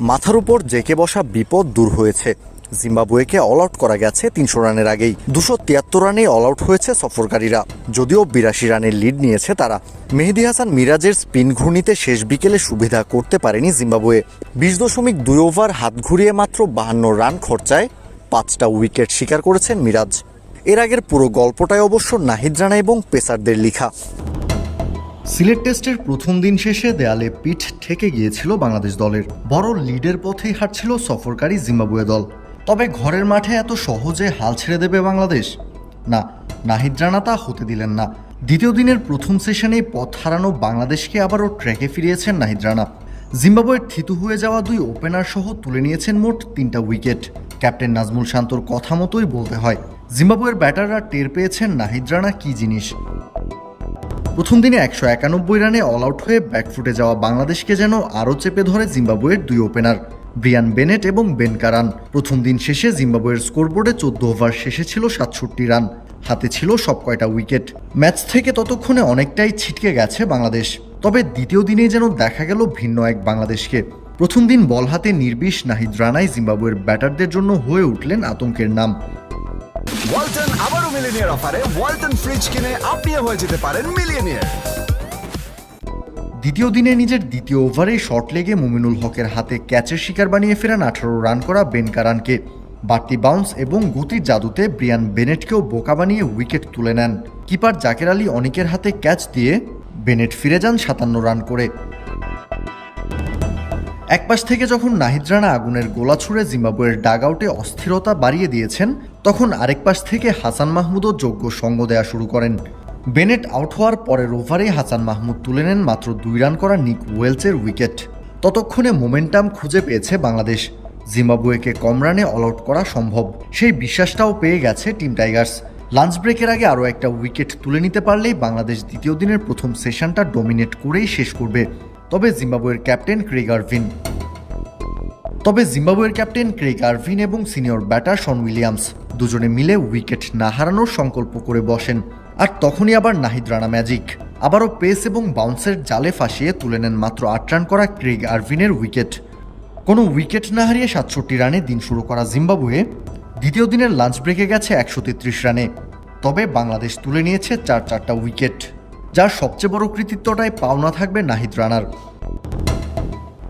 মাথার উপর জেকে বসা বিপদ দূর হয়েছে। জিম্বাবুয়েকে অল আউট করা গেছে তিনশো রানের আগেই। দুশো তিয়াত্তর রানে অল আউট হয়েছে সফরকারীরা। যদিও বিরাশি রানের লিড নিয়েছে তারা। মেহেদি হাসান মিরাজের স্পিন ঘূর্ণিতে শেষ বিকেলে সুবিধা করতে পারেনি জিম্বাবুয়ে। বিশ দশমিক দুই ওভার হাত ঘুরিয়ে মাত্র বাহান্ন রান খরচায় পাঁচটা উইকেট শিকার করেছেন মিরাজ। এর আগের পুরো গল্পটাই অবশ্য নাহিদ রানা এবং পেসারদের লিখা। সিলেট টেস্টের প্রথম দিন শেষে দেয়ালে পিঠ ঠেকে গিয়েছিল বাংলাদেশ দলের। বড় লিডের পথেই হাঁটছিল সফরকারী জিম্বাবুয়ে দল। তবে ঘরের মাঠে এত সহজে হাল ছেড়ে দেবে বাংলাদেশ? না, নাহিদ রানা তা হতে দিলেন না। দ্বিতীয় দিনের প্রথম সেশনেই পথ হারানো বাংলাদেশকে আবারও ট্র্যাকে ফিরিয়েছেন নাহিদ রানা। জিম্বাবুয়ের থিতু হয়ে যাওয়া দুই ওপেনার সহ তুলে নিয়েছেন মোট তিনটা উইকেট ক্যাপ্টেন নাজমুল শান্তর কথা মতোই বলতে হয়, জিম্বাবুয়ের ব্যাটাররা টের পেয়েছেন নাহিদ রানা কী জিনিস। প্রথম দিনে একশো একানব্বই রানে অল আউট হয়ে ব্যাকফুটে যাওয়া বাংলাদেশকে যেন আরও চেপে ধরে জিম্বাবুয়ের দুই ওপেনার ব্রিয়ান বেনেট এবং বেন কারান। প্রথম দিন শেষে জিম্বাবুয়ের স্কোরবোর্ডে চোদ্দ ওভার শেষে ছিল সাতষট্টি রান। হাতে ছিল সব কয়টা উইকেট ম্যাচ থেকে ততক্ষণে অনেকটাই ছিটকে গেছে বাংলাদেশ। তবে দ্বিতীয় দিনেই যেন দেখা গেল ভিন্ন এক বাংলাদেশকে। প্রথম দিন বল হাতে নির্বিষ নাহিদ রানাই জিম্বাবুয়ের ব্যাটারদের জন্য হয়ে উঠলেন আতঙ্কের নাম। ওয়ালটন আবারও মিলিনিয়ার অফারে ওয়ালটন ফ্রিজ কিনে আপনিও হয়ে যেতে পারেন মিলিয়নিয়ার। দ্বিতীয় দিনে নিজের দ্বিতীয় ওভারে শর্ট লেগে মুমিনুল হকের হাতে ক্যাচের শিকার বানিয়ে ফেরান আঠারো রান করা বেন কারানকে। বাড়তি বাউন্স এবং গতির জাদুতে ব্রিয়ান বেনেটকেও বোকা বানিয়ে উইকেট তুলে নেন। কিপার জাকের আলী অনেকের হাতে ক্যাচ দিয়ে বেনেট ফিরে যান সাতান্ন রান করে। এক পাশ থেকে যখন নাহিদ রানা আগুনের গোলা ছুড়ে জিম্বাবুয়ের ডাগ আউটে অস্থিরতা বাড়িয়ে দিয়েছেন, তখন আরেক পাশ থেকে হাসান মাহমুদও যোগ্য সঙ্গ দেয়া শুরু করেন। বেনেট আউট হওয়ার পরের ওভারেই হাসান মাহমুদ তুলে নেন মাত্র দুই রান করা নিক ওয়েলসের উইকেট। ততক্ষণে মোমেন্টাম খুঁজে পেয়েছে বাংলাদেশ। জিম্বাবুয়েকে কম রানে অল আউট করা সম্ভব, সেই বিশ্বাসটাও পেয়ে গেছে টিম টাইগার্স। লাঞ্চ ব্রেকের আগে আরও একটা উইকেট তুলে নিতে পারলেই বাংলাদেশ দ্বিতীয় দিনের প্রথম সেশনটা ডমিনেট করেই শেষ করবে। তবে জিম্বাবুয়ের ক্যাপ্টেন ক্রেগ আরভিন। তবে জিম্বাবুয়ের ক্যাপ্টেন ক্রেগ আরভিন এবং সিনিয়র ব্যাটার শন উইলিয়ামস দুজনে মিলে উইকেট না হারানোর সংকল্প করে বসেন, আর তখনই আবার নাহিদ রানা ম্যাজিক। আবারও পেস এবং বাউন্সের জালে ফাঁসিয়ে তুলে নেন মাত্র আট রান করা ক্রেগ আরভিনের উইকেট। কোনো উইকেট না হারিয়ে সাতষট্টি রানে দিন শুরু করা জিম্বাবুয়ে দ্বিতীয় দিনের লাঞ্চ ব্রেকে গেছে একশো তেত্রিশ রানে। তবে বাংলাদেশ তুলে নিয়েছে চার চারটা উইকেট। যার সবচেয়ে বড় কৃতিত্বটাই পাওনা থাকবে নাহিদ রানার।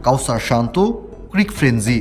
কাউসার শান্ত ক্রিক ফ্রেন্জি